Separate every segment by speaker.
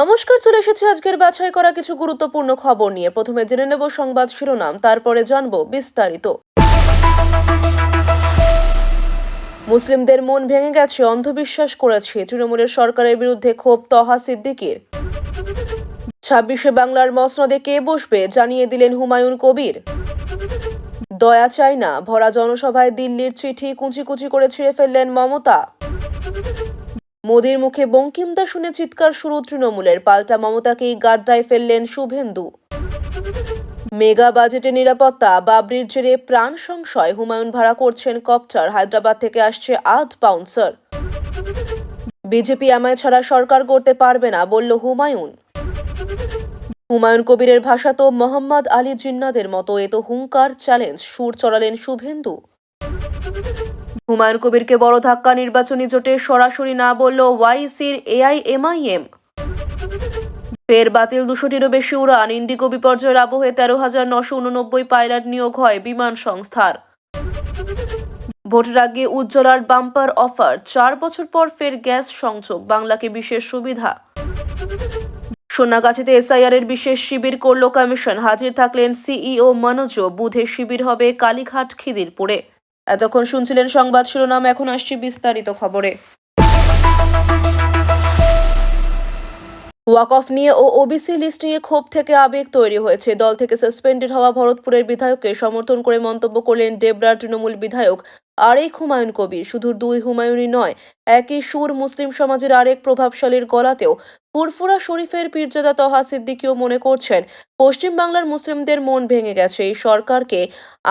Speaker 1: নমস্কার, চলে এসেছে আজকের বাছাই করা কিছু গুরুত্বপূর্ণ খবর নিয়ে। প্রথমে জেনে নেব সংবাদ শিরোনাম, তারপরে জানব বিস্তারিত। মুসলিমদের মন ভেঙে গেছে, অন্ধবিশ্বাস করেছে তৃণমূলের সরকারের বিরুদ্ধে ক্ষোভ তহা সিদ্দিকির। ছাব্বিশে বাংলার মসনদে কে বসবে জানিয়ে দিলেন হুমায়ুন কবির। দয়া চাই না, ভরা জনসভায় দিল্লির চিঠি কুচি কুচি করে ছিঁড়ে ফেললেন মমতা। মোদির মুখে বঙ্কিমদা শুনে চিৎকার শুরু তৃণমূলের। পাল্টা মমতাকেই গাড্ডায় ফেললেন শুভেন্দু। মেগা বাজেটে নিরাপত্তা, বাবরির জেরে প্রাণ সংশয়, হুমায়ুন ভাড়া করছেন কপ্টার, হায়দ্রাবাদ থেকে আসছে আট বাউন্সার। বিজেপি আমায় ছাড়া সরকার করতে পারবে না, বলল হুমায়ুন। হুমায়ুন কবিরের ভাষা তো মোহাম্মদ আলী জিন্নাদের মতো, এ তো হুঙ্কার চ্যালেঞ্জ, সুর চড়ালেন শুভেন্দু। হুমায়ুন কবিরকে বড় ধাক্কা, নির্বাচনী জোটে সরাসরি না বলল ওয়াইসির এআইএমআইএম ফের বাতিল দুশোটিরও বেশি উড়ান। ইন্ডিগো বিপর্যয়ের আবহে তেরো হাজার নশো উননব্বই পাইলট নিয়োগ হয় বিমান সংস্থার। ভোটের আগে উজ্জ্বলার বাম্পার অফার। চার বছর পর ফের গ্যাস সংযোগ। বাংলাকে বিশেষ সুবিধা। সোনাগাছিতে এসআইআর এর বিশেষ শিবির করল কমিশন। হাজির থাকলেন সিইও মনোজ। বুধে শিবির হবে কালীঘাট খিদিরপুরে। এতক্ষণ শুনছিলেন সংবাদ শিরোনাম, এখন আসছি বিস্তারিত খবরে। ওয়াকফ নিয়ে ও ওবিসি লিস্ট নিয়ে ক্ষোভ থেকে আবেগ তৈরি হয়েছে। দল থেকে সাসপেন্ডেড হওয়া ভরতপুরের বিধায়ককে সমর্থন করে মন্তব্য করলেন দেবরা তৃণমূল বিধায়ক আর এই হুমায়ুন কবির। শুধু দুই হুমায়ুনই নয় একই সুর মুসলিম সমাজের আরেক প্রভাবশালীর গলাতেও ফুরফুরা শরীফের পীরজাদা তহা সিদ্দিকিও মনে করছেন, পশ্চিমবাংলার মুসলিমদের মন ভেঙে গেছে এই সরকারকে।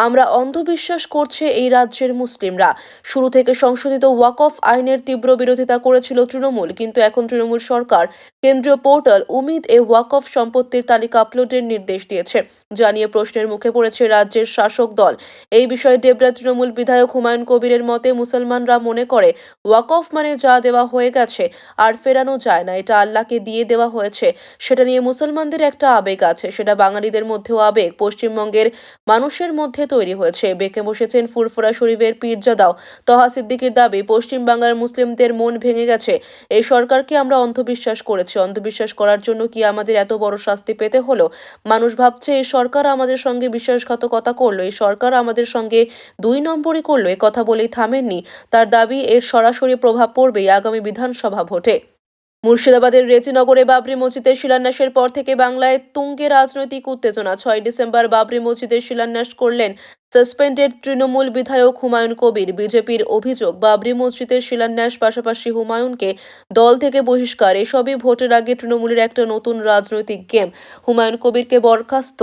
Speaker 1: আমরা অন্ধবিশ্বাস করছে এই রাজ্যের মুসলিমরা। শুরু থেকে সংশোধিত ওয়াকফ আইনের তীব্র বিরোধিতা করেছিল তৃণমূল, কিন্তু এখন তৃণমূল সরকার কেন্দ্রীয় পোর্টাল উমিদ এ ওয়াকফ সম্পত্তির তালিকা আপলোডের নির্দেশ দিয়েছে, জানিয়ে প্রশ্নের মুখে পড়েছে রাজ্যের শাসক দল। এই বিষয়ে ডেবরা তৃণমূল বিধায়ক হুমায়ুন কবিরের মতে মুসলমানরা মনে করে ওয়াকফ মানে যা দেওয়া হয়ে গেছে আর ফেরানো যায় না। এটা আল্লাহকে দিয়ে দেওয়া হয়েছে। সেটা নিয়ে মুসলমানদের একটা আবেগ আছে। সেটা বাঙালিদের মধ্যেও আবেগ। পশ্চিমবঙ্গের মানুষের মধ্যে তৈরি হয়েছে। বেঁকে বসেছেন ফুরফুরা শরীফের পীরজাদাও। তহা সিদ্দিকির দাবি, পশ্চিম বাংলার মুসলিমদের মন ভেঙে গেছে। এই সরকারকে আমরা অন্ধবিশ্বাস করেছি। অন্ধবিশ্বাস করার জন্য কি আমাদের এত বড় শাস্তি পেতে হলো? মানুষ ভাবছে, এই সরকার আমাদের সঙ্গে বিশ্বাসঘাতকতা করল। এই সরকার আমাদের সঙ্গে দুই নম্বরই করল। এ কথা বলেই থামেননি। তার দাবি, এর সরাসরি প্রভাব পড়বেই আগামী বিধানসভা ভোটে। মুর্শিদাবাদের রেজিনগরে বাবরি মসজিদের শিলান্যাসের পর থেকে বাংলায় তুঙ্গে রাজনৈতিক উত্তেজনা। ছয় ডিসেম্বর বাবরি মসজিদের শিলান্যাস করলেন সাসপেন্ডেড তৃণমূল বিধায়ক হুমায়ুন কবির, বিজেপির অভিযোগ, বাবরি মসজিদের শিলান্যাস পাশাপাশি হুমায়ুনকে দল থেকে বহিষ্কার, এসবই ভোটের আগে তৃণমূলের একটা নতুন রাজনৈতিক গেম। হুমায়ুন কবিরকে বরখাস্ত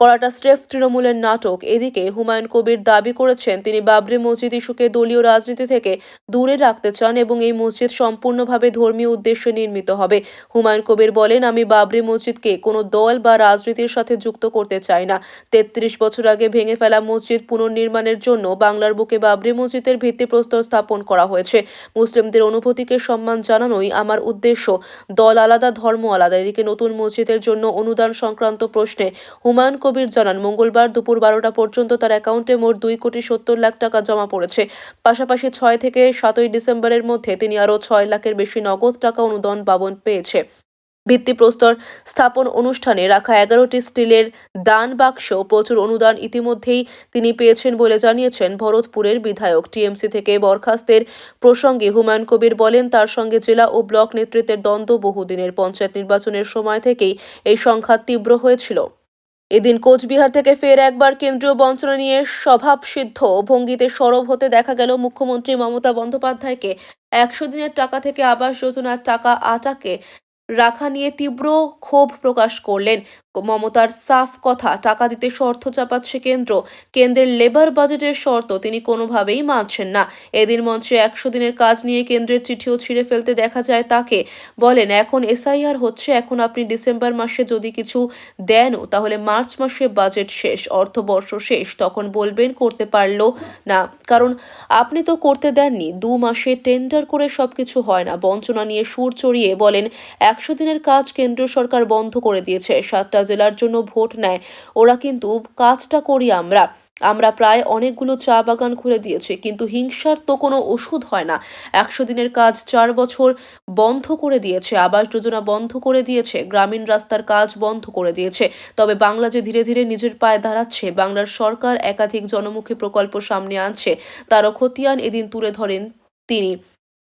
Speaker 1: করাটা স্রেফ তৃণমূলের নাটক। এদিকে হুমায়ুন কবির দাবি করেছেন, তিনি বাবরি মসজিদ ইস্যুকে দলীয় রাজনীতি থেকে দূরে রাখতে চান এবং এই মসজিদ সম্পূর্ণভাবে ধর্মীয় উদ্দেশ্যে নির্মিত হবে। হুমায়ুন কবির বলেন, আমি বাবরি মসজিদকে কোনো দল বা রাজনীতির সাথে যুক্ত করতে চাই না। তেত্রিশ বছর আগে ভেঙে ফেলা মসজিদ পুনর্নির্মাণের জন্য বাংলার বুকে বাবরি মসজিদের ভিত্তিপ্রস্তর স্থাপন করা হয়েছে। মুসলিমদের অনুভূতিকে সম্মান জানানোই আমার উদ্দেশ্য। দল আলাদা, ধর্ম আলাদা। এদিকে নতুন মসজিদের জন্য অনুদান সংক্রান্ত প্রশ্নে হুমায়ুন কবির জানান, মঙ্গলবার দুপুর বারোটা পর্যন্ত তার অ্যাকাউন্টে মোট দুই কোটি সত্তর লাখ টাকা জমা পড়েছে। পাশাপাশি ছয় থেকে সাতই ডিসেম্বরের মধ্যে তিনি আরও ছয় লাখের বেশি নগদ টাকা অনুদান পাবন পেয়েছে। ভিত্তিপ্রস্তর স্থাপন অনুষ্ঠানে রাখা এগারোটি স্টিলের দান বাক্স প্রচুর অনুদান ইতিমধ্যেই তিনি পেয়েছেন বলে জানিয়েছেন ভরতপুরের বিধায়ক। টিএমসি থেকে বরখাস্তের প্রসঙ্গে হুমায়ুন কবির বলেন, তার সঙ্গে জেলা ও ব্লক নেতৃত্বের দ্বন্দ্ব বহুদিনের। পঞ্চায়েত নির্বাচনের সময় থেকেই এই সংখ্যা তীব্র হয়েছিল। এদিন কোচবিহার থেকে ফের একবার কেন্দ্রীয় বঞ্চনা নিয়ে স্বভাবসিদ্ধ ভঙ্গিতে সরব হতে দেখা গেল মুখ্যমন্ত্রী মমতা বন্দ্যোপাধ্যায়কে। একশো দিনের টাকা থেকে আবাস যোজনার টাকা আটাকে রাখা নিয়ে তীব্র ক্ষোভ প্রকাশ করলেন। মমতার সাফ কথা, টাকা দিতে শর্ত চাপাচ্ছে কেন্দ্র। কেন্দ্রের লেবার বাজেটের শর্ত তিনি কোনোভাবেই মানছেন না। এদিন মঞ্চে একশো দিনের কাজ নিয়ে কেন্দ্রের চিঠিও ছিঁড়ে ফেলতে দেখা যায় তাকে। বলেন, এখন এসআইআর হচ্ছে, এখন আপনি ডিসেম্বর মাসে যদি কিছু দেনও, তাহলে মার্চ মাসে বাজেট শেষ, অর্থবর্ষ শেষ, তখন বলবেন করতে পারল না। কারণ আপনি তো করতে দেননি, দু মাসে টেন্ডার করে সবকিছু হয় না, বঞ্চনা নিয়ে সুর চড়িয়ে বলেন, একশো দিনের কাজ কেন্দ্র সরকার বন্ধ করে দিয়েছে, সাতটা জেলার জন্য ভোট নেয়। ওরা কিন্তু কাজটা করি আমরা। আমরা প্রায় অনেকগুলো চা বাগান খুলে দিয়েছি, কিন্তু হিংসার তো কোনো ওষুধ হয় না। একশো দিনের কাজ চার বছর বন্ধ করে দিয়েছে, আবাস যোজনা বন্ধ করে দিয়েছে, গ্রামীণ রাস্তার কাজ বন্ধ করে দিয়েছে। তবে বাংলা যে ধীরে ধীরে নিজের পায়ে দাঁড়াচ্ছে, বাংলার সরকার একাধিক জনমুখী প্রকল্প সামনে আনছে। তারও খতিয়ান এদিন তুলে ধরেন তিনি।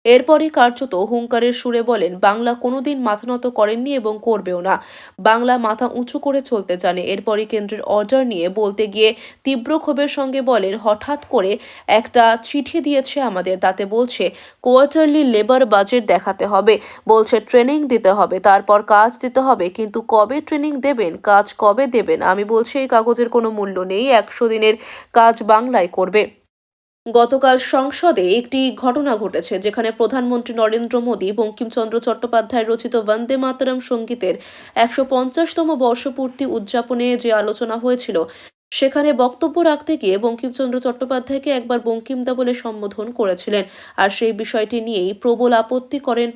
Speaker 1: এরপরই কার্যত হুঙ্কারের সুরে বলেন, বাংলা কোনোদিন মাথা নত করেননি এবং করবেও না। বাংলা মাথা উঁচু করে চলতে জানে। এরপরই কেন্দ্রের অর্ডার নিয়ে বলতে গিয়ে তীব্র ক্ষোভের সঙ্গে বলেন, হঠাৎ করে একটা চিঠি দিয়েছে আমাদের। তাতে বলছে, কোয়ার্টারলি লেবার বাজেট দেখাতে হবে। বলছে, ট্রেনিং দিতে হবে, তারপর কাজ দিতে হবে, কিন্তু কবে ট্রেনিং দেবেন? কাজ কবে দেবেন? আমি বলছি, এই কাগজের কোনো মূল্য নেই। একশো দিনের কাজ বাংলায় করবে। গতকাল সংসদে একটি ঘটনা ঘটেছে, যেখানে প্রধানমন্ত্রী নরেন্দ্র মোদী, বঙ্কিমচন্দ্র চট্টোপাধ্যায় রচিত বন্দে মাতরম সঙ্গীতের একশো পঞ্চাশতম বর্ষপূর্তি উদযাপনে যে আলোচনা হয়েছিল, সেখানে বক্তব্য রাখতে গিয়ে বঙ্কিমচন্দ্র চট্টোপাধ্যায়কে একবার বঙ্কিমদা বলে সম্বোধন করেছিলেন। আর সেই বিষয়টি নিয়েই প্রবল আপত্তি করেন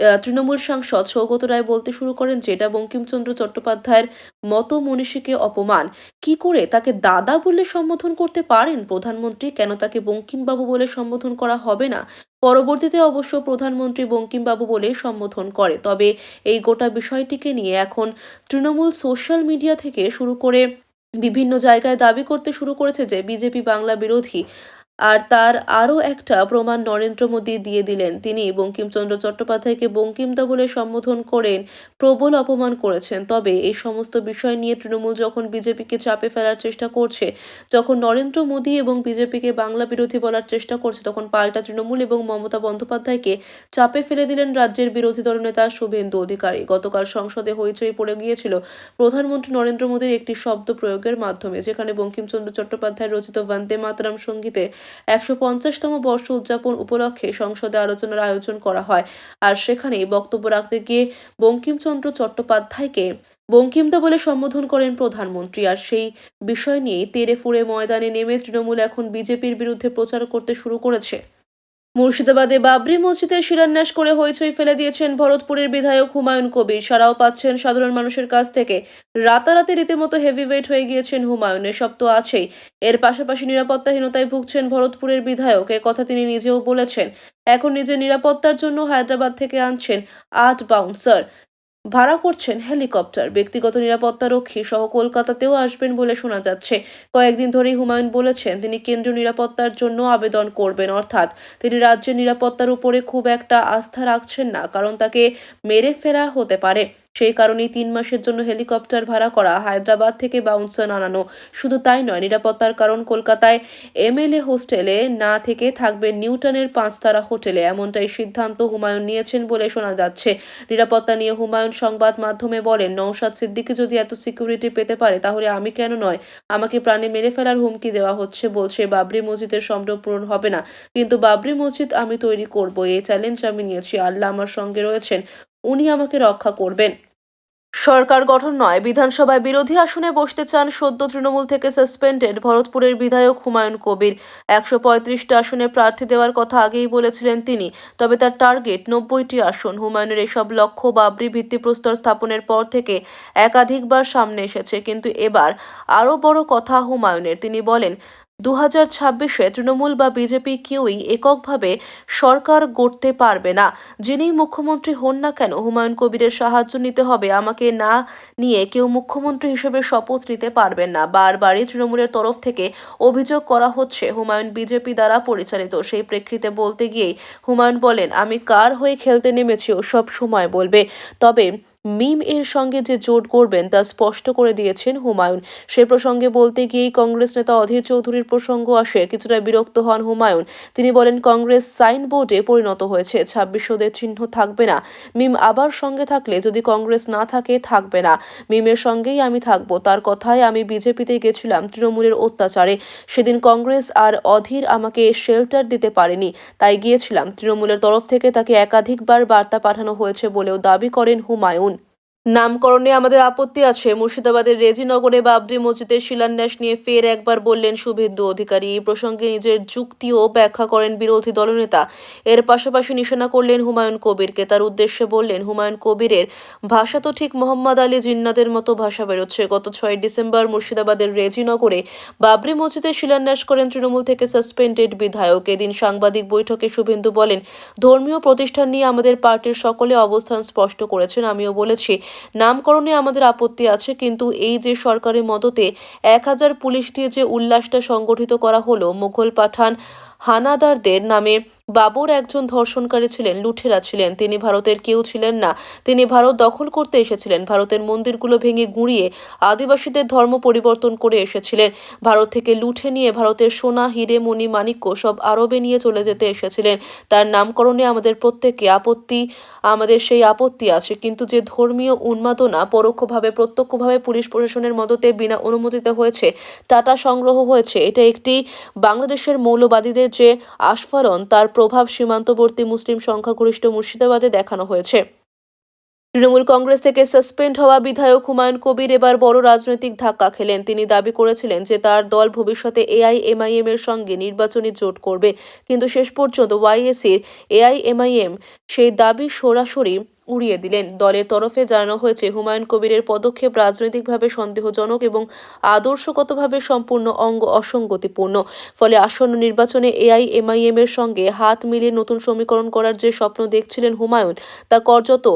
Speaker 1: তৃণমূল সাংসদ সৌগত রায় বলতে শুরু করেন যে এটা বঙ্কিমচন্দ্র চট্টোপাধ্যায়ের মতো মনীষীকে অপমান। কি করে তাকে দাদা বলে সম্বোধন করতে পারেন প্রধানমন্ত্রী? কেন তাকে বঙ্কিমবাবু বলে সম্বোধন করা হবে না? পরবর্তীতে অবশ্য প্রধানমন্ত্রী বঙ্কিমবাবু বলে সম্বোধন করে। তবে এই গোটা বিষয়টিকে নিয়ে এখন তৃণমূল সোশ্যাল মিডিয়া থেকে শুরু করে বিভিন্ন জায়গায় দাবি করতে শুরু করেছে যে বিজেপি বাংলা বিরোধী আর তার আরও একটা প্রমাণ নরেন্দ্র মোদী দিয়ে দিলেন তিনি বঙ্কিমচন্দ্র চট্টোপাধ্যায়কে বঙ্কিমদা বলে সম্বোধন করেন, প্রবল অপমান করেছেন। তবে এই সমস্ত বিষয় নিয়ে তৃণমূল যখন বিজেপিকে চাপে ফেলার চেষ্টা করছে, যখন নরেন্দ্র মোদী এবং বিজেপিকে বাংলা বিরোধী বলার চেষ্টা করছে, তখন পাল্টা তৃণমূল এবং মমতা বন্দ্যোপাধ্যায়কে চাপে ফেলে দিলেন রাজ্যের বিরোধী দলনেতা শুভেন্দু অধিকারী। গতকাল সংসদে হইচই পড়ে গিয়েছিল প্রধানমন্ত্রী নরেন্দ্র মোদীর একটি শব্দ প্রয়োগের মাধ্যমে, যেখানে বঙ্কিমচন্দ্র চট্টোপাধ্যায় রচিত বন্দে মাতরম সঙ্গীতে একশো পঞ্চাশতম বর্ষ উদযাপন উপলক্ষে সংসদে আলোচনার আয়োজন করা হয়। আর সেখানে বক্তব্য রাখতে গিয়ে বঙ্কিমচন্দ্র চট্টোপাধ্যায়কে বঙ্কিমদা বলে সম্বোধন করেন প্রধানমন্ত্রী। আর সেই বিষয় নিয়েই তেরে ফুড়ে ময়দানে নেমে তৃণমূল এখন বিজেপির বিরুদ্ধে প্রচার করতে শুরু করেছে। মুর্শিদাবাদে বাবরি মসজিদের শিলান্যাস করে হইচই ফেলে দিয়েছেন ভরতপুরের বিধায়ক হুমায়ুন কবির। সারাও পাচ্ছেন সাধারণ মানুষের কাছ থেকে। রাতারাতি রীতিমতো হেভিওয়েট হয়ে গিয়েছেন হুমায়ুন, এসব তো আছেই। এর পাশাপাশি নিরাপত্তাহীনতায় ভুগছেন ভরতপুরের বিধায়ক, এ কথা তিনি নিজেও বলেছেন। এখন নিজের নিরাপত্তার জন্য হায়দ্রাবাদ থেকে আনছেন আট বাউন্সার ভাড়া করছেন হেলিকপ্টার। ব্যক্তিগত নিরাপত্তা রক্ষী সহ কলকাতাতেও আসবেন বলে শোনা যাচ্ছে। কয়েকদিন ধরেই হুমায়ুন বলেছেন, তিনি কেন্দ্রীয় নিরাপত্তার জন্য আবেদন করবেন। অর্থাৎ তিনি রাজ্যের নিরাপত্তার উপরে খুব একটা আস্থা রাখছেন না, কারণ তাকে মেরে ফেরা হতে পারে। সেই কারণেই তিন মাসের জন্য হেলিকপ্টার ভাড়া করা হায়দ্রাবাদ থেকে বাউন্সার আনানো। শুধু তাই নয়, নিরাপত্তার কারণ কলকাতায় এমএলএ হোস্টেলে না থেকে থাকবে নিউটনের পাঁচতারা হোটেলে। এমনটাই সিদ্ধান্ত হুমায়ুন নিয়েছেন বলে শোনা যাচ্ছে। নিরাপত্তা নিয়ে হুমায়ুন সংবাদ মাধ্যমে বলেন নৌশাদ সিদ্দিকি যদি এত সিকিউরিটি পেতে পারে, তাহলে আমি কেন নয়? আমাকে প্রাণে মেরে ফেলার হুমকি দেওয়া হচ্ছে বলছে বাবরি মসজিদের সম্ভব পূরণ হবে না। কিন্তু বাবরি মসজিদ আমি তৈরি করব, এই চ্যালেঞ্জ আমি নিয়েছি। আল্লাহ আমার সঙ্গে রয়েছেন, উনি আমাকে রক্ষা করবেন। সরকার গঠন নয়, বিধানসভায় বিরোধী আসনে বসতে চান সদ্য তৃণমূল থেকে সাসপেন্ডেড ভরতপুরের বিধায়ক হুমায়ুন কবির। একশো পঁয়ত্রিশটা আসনে প্রার্থী দেওয়ার কথা আগেই বলেছিলেন তিনি, তবে তার টার্গেট নব্বইটি আসন। হুমায়ুনের এসব লক্ষ্য বাবরি ভিত্তিপ্রস্তর স্থাপনের পর থেকে একাধিকবার সামনে এসেছে, কিন্তু এবার আরও বড় কথা হুমায়ুনের। তিনি বলেন দু হাজার ছাব্বিশে তৃণমূল বা বিজেপি কেউই এককভাবে সরকার গড়তে পারবে না। যিনি মুখ্যমন্ত্রী হন না কেন, হুমায়ুন কবিরের সাহায্য নিতে হবে, আমাকে না নিয়ে কেউ মুখ্যমন্ত্রী হিসেবে শপথ নিতে পারবেন না। বারবারই তৃণমূলের তরফ থেকে অভিযোগ করা হচ্ছে, হুমায়ুন বিজেপি দ্বারা পরিচালিত। সেই প্রেক্ষিতে বলতে গিয়েই হুমায়ুন বলেন, আমি কার হয়ে খেলতে নেমেছি ও সব সময়, বলবে। তবে মিম এর সঙ্গে যে জোট করবেন তা স্পষ্ট করে দিয়েছেন হুমায়ুন। সে প্রসঙ্গে বলতে গিয়েই কংগ্রেস নেতা অধীর চৌধুরীর প্রসঙ্গ আসে কিছুটা বিরক্ত হন হুমায়ুন। তিনি বলেন, কংগ্রেস সাইনবোর্ডে পরিণত হয়েছে ছাব্বিশদের চিহ্ন থাকবে না। মিম আবার সঙ্গে থাকলে যদি কংগ্রেস না থাকে, থাকবে না। মিমের সঙ্গেই আমি থাকব। তার কথায় আমি বিজেপিতে গেছিলাম তৃণমূলের অত্যাচারে। সেদিন কংগ্রেস আর অধীর আমাকে শেল্টার দিতে পারেনি। তাই গিয়েছিলাম। তৃণমূলের তরফ থেকে তাকে একাধিকবার বার্তা পাঠানো হয়েছে বলেও দাবি করেন হুমায়ুন। নামকরণে আমাদের আপত্তি আছে। মুর্শিদাবাদের রেজিনগরে বাবরি মসজিদের শিলান্যাস নিয়ে ফের একবার বললেন শুভেন্দু অধিকারী। এই প্রসঙ্গে নিজের যুক্তিও ব্যাখ্যা করেন বিরোধী দলনেতা। এর পাশাপাশি নিশানা করলেন হুমায়ুন কবিরকে। তার উদ্দেশ্যে বললেন, হুমায়ুন কবিরের ভাষা তো ঠিক মোহাম্মদ আলী জিন্নাদের মতো ভাষা বেরোচ্ছে। গত ছয় ডিসেম্বর মুর্শিদাবাদের রেজিনগরে বাবরি মসজিদের শিলান্যাস করেন তৃণমূল থেকে সাসপেন্ডেড বিধায়ক। এদিন সাংবাদিক বৈঠকে শুভেন্দু বলেন, ধর্মীয় প্রতিষ্ঠান নিয়ে আমাদের পার্টির সকলে অবস্থান স্পষ্ট করেছেন। আমিও বলেছি নামকরণে আমাদের আপত্তি আছে, কিন্তু এই যে সরকারের মদতে এক হাজার পুলিশ দিয়ে যে উল্লাসটা সংগঠিত করা হলো, মুঘল পাঠান হানাদারদের নামে বাবর একজন ধর্ষণকারী ছিলেন, লুঠেরা ছিলেন। তিনি ভারতের কেউ ছিলেন না। তিনি ভারত দখল করতে এসেছিলেন। ভারতের মন্দিরগুলো ভেঙে গুঁড়িয়ে আদিবাসীদের ধর্ম পরিবর্তন করে এসেছিলেন। ভারত থেকে লুঠে নিয়ে ভারতের সোনা, হিরে, মণি, মাণিক্য সব আরবে নিয়ে চলে যেতে এসেছিলেন। তার নামকরণে আমাদের প্রত্যেকে আপত্তি, আমাদের সেই আপত্তি আছে। কিন্তু যে ধর্মীয় উন্মাদনা পরোক্ষভাবে, প্রত্যক্ষভাবে পুলিশ প্রশাসনের মদতে বিনা অনুমতিতে হয়েছে টাটা সংগ্রহ হয়েছে। এটা একটি বাংলাদেশের মৌলবাদীদের যে আস্ফালন তার প্রভাব সীমান্তবর্তী মুসলিম সংখ্যাগরিষ্ঠ মুর্শিদাবাদে দেখানো হয়েছে। তৃণমূল কংগ্রেস থেকে সাসপেন্ড হওয়া বিধায়ক হুমায়ুন কবির এবার বড় রাজনৈতিক ধাক্কা খেলেন। তিনি দাবি করেছিলেন যে তার দল ভবিষ্যতে এআইএমআইএম এর সঙ্গে নির্বাচনী জোট করবে। কিন্তু শেষ পর্যন্ত ওয়াইএসির এআইএমআইএম সেই দাবি সরাসরি উড়িয়ে দিলেন। দলের তরফে জানানো হয়েছে, হুমায়ুন কবিরের পদক্ষেপ রাজনৈতিকভাবে সন্দেহজনক এবং আদর্শগতভাবে সম্পূর্ণ অঙ্গ অসঙ্গতিপূর্ণ। ফলে আসন্ন নির্বাচনে এআইএমআইএম এর সঙ্গে হাত মিলিয়ে নতুন সমীকরণ করার যে স্বপ্ন দেখছিলেন হুমায়ুন, তা কার্যত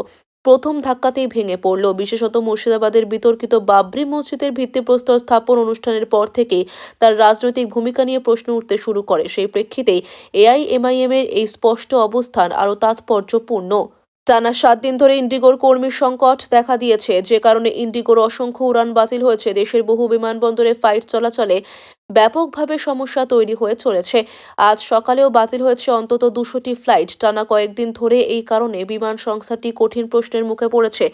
Speaker 1: প্রথম ধাক্কাতেই ভেঙে পড়ল। বিশেষত মুর্শিদাবাদের বিতর্কিত বাবরি মসজিদের ভিত্তিপ্রস্তর স্থাপন অনুষ্ঠানের পর থেকেই তার রাজনৈতিক ভূমিকা নিয়ে প্রশ্ন উঠতে শুরু করে। সেই প্রেক্ষিতেই এআইএমআইএম এর এই স্পষ্ট অবস্থান আরও তাৎপর্যপূর্ণ। টানা সাত দিন ধরে ইন্ডিগোর কর্মীর সংকট দেখা দিয়েছে। যে কারণে ইন্ডিগোর অসংখ্য উড়ান বাতিল হয়েছে। দেশের বহু বিমানবন্দরে ফ্লাইট চলাচলে ব্যাপকভাবে সমস্যা তৈরি হয়ে চলেছে। আজ সকালেও বাতিল হয়েছে অন্তত দুশোটি ফ্লাইট। টানা কয়েকদিন ধরে এই কারণে বিমান সংস্থাটি কঠিন প্রশ্নের মুখে পড়েছে।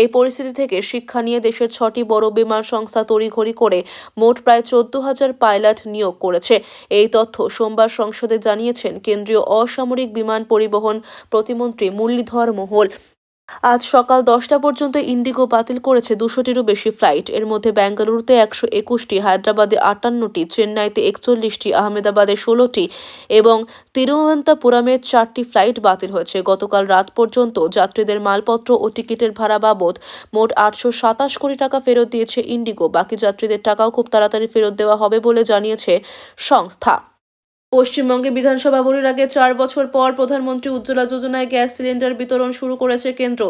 Speaker 1: এই পরিস্থিতি থেকে শিক্ষা নিয়ে দেশের ছটি বড় বিমান সংস্থা তড়িঘড়ি করে মোট প্রায় চোদ্দ হাজার পাইলট নিয়োগ করেছে। এই তথ্য সোমবার সংসদে জানিয়েছেন কেন্দ্রীয় অসামরিক বিমান পরিবহন প্রতিমন্ত্রী মুরলীধর মোহল। আজ সকাল দশটা পর্যন্ত ইন্ডিগো বাতিল করেছে দুশোটিরও বেশি ফ্লাইট। এর মধ্যে বেঙ্গালুরুতে একশো একুশটি, হায়দ্রাবাদে আটান্নটি, চেন্নাইতে একচল্লিশটি, আহমেদাবাদে ষোলোটি এবং তিরুবনন্তপুরমে চারটি ফ্লাইট বাতিল হয়েছে। গতকাল রাত পর্যন্ত যাত্রীদের মালপত্র ও টিকিটের ভাড়া বাবদ মোট আটশো সাতাশ কোটি টাকা ফেরত দিয়েছে ইন্ডিগো। বাকি যাত্রীদের টাকাও খুব তাড়াতাড়ি ফেরত দেওয়া হবে বলে জানিয়েছে সংস্থা। পশ্চিমবঙ্গে বিধানসভা ভোটের আগে চার বছর পর প্রধানমন্ত্রী উজ্জ্বলা যোজনায় গ্যাস সিলিন্ডার বিতরণ শুরু করেছে কেন্দ্র।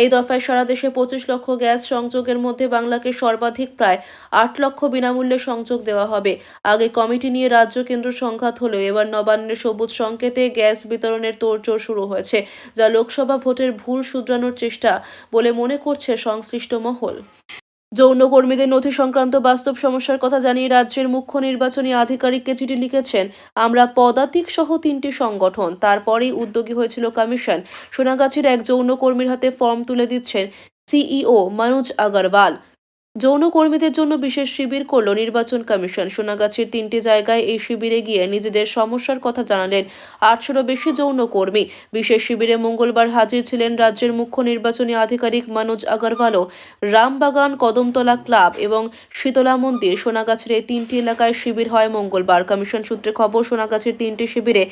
Speaker 1: এই দফায় সারা দেশে পঁচিশ লক্ষ গ্যাস সংযোগের মধ্যে বাংলাকে সর্বাধিক প্রায় আট লক্ষ বিনামূল্যে সংযোগ দেওয়া হবে। আগে কমিটি নিয়ে রাজ্য কেন্দ্র সংঘাত হলেও এবার নবান্নের সবুজ সংকেতে গ্যাস বিতরণের তোড়জোড় শুরু হয়েছে, যা লোকসভা ভোটের ভুল শুধরানোর চেষ্টা বলে মনে করছে সংশ্লিষ্ট মহল। যৌনকর্মীদের নথি সংক্রান্ত বাস্তব সমস্যার কথা জানিয়ে রাজ্যের মুখ্য নির্বাচনী আধিকারিককে চিঠি লিখেছেন, আমরা পদাতিক সহ তিনটি সংগঠন। তারপরেই উদ্যোগী হয়েছিল কমিশন। সোনাগাছির এক যৌনকর্মীর হাতে ফর্ম তুলে দিচ্ছেন সিইও মনোজ আগরওয়াল। যৌনকর্মীদের জন্য বিশেষ শিবির করল নির্বাচন কমিশন। সোনাগাছির তিনটি জায়গায় এই শিবিরে গিয়ে নিজেদের সমস্যার কথা জানালেন আটশোরও বেশি যৌনকর্মী। বিশেষ শিবিরে মঙ্গলবার হাজির ছিলেন রাজ্যের মুখ্য নির্বাচনী আধিকারিক মনোজ আগরওয়ালও। রামবাগান, কদমতলা ক্লাব এবং শীতলা মন্দির সোনাগাছির এই তিনটি এলাকায় শিবির হয় মঙ্গলবার। কমিশন সূত্রে খবর, সোনাগাছির তিনটি শিবিরে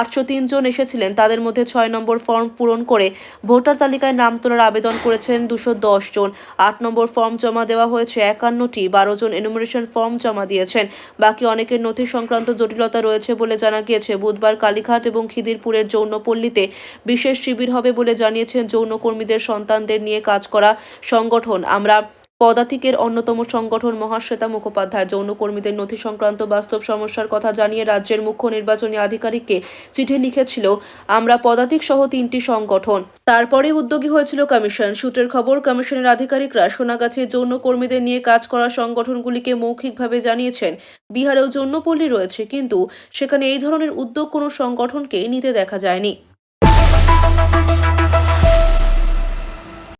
Speaker 1: আটশো জন এসেছিলেন। তাদের মধ্যে ছয় নম্বর ফর্ম পূরণ করে ভোটার তালিকায় নাম তোলার আবেদন করেছেন দুশো দশ জন। আট নম্বর ফর্ম জমা দেওয়া হয়েছে একান্নটি। বারো জন এনুমারেশন ফর্ম জমা দিয়েছেন। বাকি অনেকের নথি সংক্রান্ত জটিলতা রয়েছে বলে জানা গিয়েছে। বুধবার কালীঘাট এবং খিদিরপুরের যৌনপল্লীতে বিশেষ শিবির হবে বলে জানিয়েছেন যৌনকর্মীদের সন্তানদের নিয়ে কাজ করা সংগঠন। আমরা পদাতিকের অন্যতম সংগঠন মহাশ্বেতা মুখোপাধ্যায়। যৌনকর্মীদের নথি সংক্রান্ত বাস্তব সমস্যার কথা জানিয়ে রাজ্যের মুখ্য নির্বাচনী আধিকারিককে চিঠি লিখেছিল আমরা পদাতিক সহ তিনটি সংগঠন। তারপরে উদ্যোগী হয়েছিল কমিশন। সূত্রের খবর, কমিশনের আধিকারিকরা সোনাগাছির যৌনকর্মীদের নিয়ে কাজ করা সংগঠনগুলিকে মৌখিকভাবে জানিয়েছেন, বিহারেও যৌনপল্লী রয়েছে, কিন্তু সেখানে এই ধরনের উদ্যোগ কোনো সংগঠনকে নিতে দেখা যায়নি।